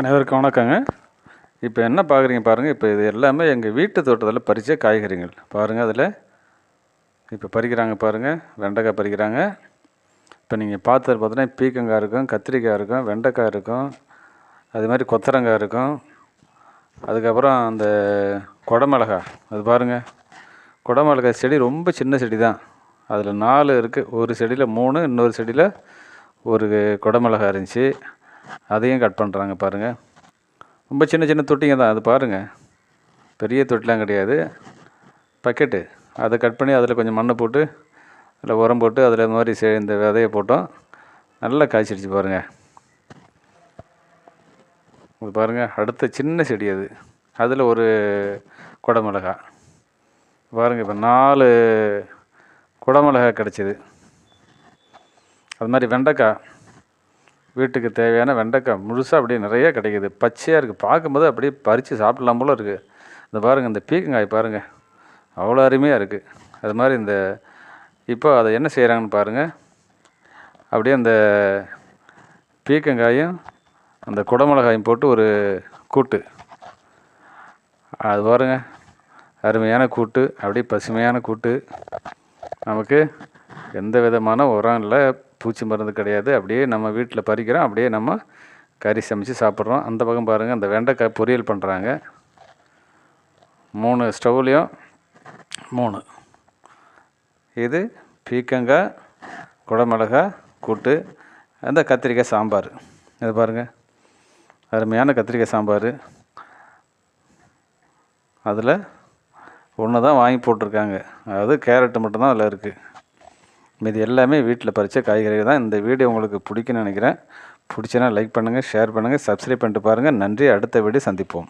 அனைவருக்கும் வணக்கங்க. இப்போ என்ன பார்க்குறீங்க பாருங்கள் இப்போ இது எல்லாமே எங்கள் வீட்டு தோட்டத்தில் பறித்த காய்கறிகள். பாருங்கள் அதில். இப்போ பறிக்கிறாங்க பாருங்கள் வெண்டைக்காய் பறிக்கிறாங்க. இப்போ நீங்கள் பார்த்தது பார்த்தீங்கன்னா பீக்கங்காய் இருக்கும் கத்திரிக்காய் இருக்கும் வெண்டைக்காய் இருக்கும் அது மாதிரி கொத்தரங்காய் இருக்கும். அதுக்கப்புறம் அந்த குடமிளகா அது பாருங்கள் குடமிளகாய் செடி ரொம்ப சின்ன செடி தான் அதில் நாலு இருக்குது ஒரு செடியில் மூணு இன்னொரு செடியில் ஒரு குடமிளகா இருந்துச்சு. அதையும் கட் பண்ணுறாங்க பாருங்கள் ரொம்ப சின்ன சின்ன தொட்டிங்க தான் அது பாருங்கள் பெரிய தொட்டிலாம் கிடையாது. பக்கெட்டு. அதை கட் பண்ணி அதில் கொஞ்சம் மண்ணை போட்டு அதில் உரம் போட்டு அதில் இந்த மாதிரி சே இந்த விதைய போட்டோம். நல்லா காய்ச்சிடுச்சு பாருங்கள் இது பாருங்கள் அடுத்த சின்ன செடி அது. அதில் ஒரு குடமிளகா. பாருங்கள் இப்போ நாலு குடமிளகா கிடச்சிது. அது மாதிரி வெண்டைக்காய். வீட்டுக்கு தேவையான வெண்டைக்காய் முழுசாக அப்படியே நிறைய கிடைக்கிது. பச்சையாக இருக்குது பார்க்கும்போது அப்படியே பறித்து சாப்பிட்லாம் போல இருக்குது இந்த பாருங்கள் இந்த பீக்கங்காய் பாருங்கள் அவ்வளோ அருமையாக இருக்குது அது மாதிரி இந்த இப்போ அதை என்ன செய்கிறாங்கன்னு பாருங்கள் அப்படியே அந்த பீக்கங்காயும் அந்த குடமிளகாயும் போட்டு ஒரு கூட்டு. அது பாருங்க. அருமையான கூட்டு. அப்படியே பசுமையான கூட்டு. நமக்கு எந்த விதமான உரம் இல்லை. பூச்சி மருந்து கிடையாது. அப்படியே நம்ம வீட்டில் பறிக்கிறோம். அப்படியே நம்ம கறி சமைச்சு சாப்பிட்றோம். அந்த பக்கம் பாருங்கள் அந்த வெண்டைக்காய் பொரியல் பண்ணுறாங்க மூணு ஸ்டவ்லேயும் மூணு. இது பீக்கங்காய் குடமிளகா கூட்டு அந்த கத்திரிக்காய் சாம்பார். இது பாருங்கள் அருமையான கத்திரிக்காய் சாம்பார். அதில் ஒன்று தான் வாங்கி போட்டிருக்காங்க. அதாவது கேரட்டு மட்டும்தான் அதில் இருக்குது மீதி எல்லாமே வீட்டில் பறித்த காய்கறிகள் தான். இந்த வீடியோ உங்களுக்கு பிடிக்குன்னு நினைக்கிறேன். பிடிச்சினா லைக் பண்ணுங்கள் ஷேர் பண்ணுங்கள் சப்ஸ்கிரைப் பண்ணிட்டு பாருங்கள் நன்றி. அடுத்த வீடியோ சந்திப்போம்.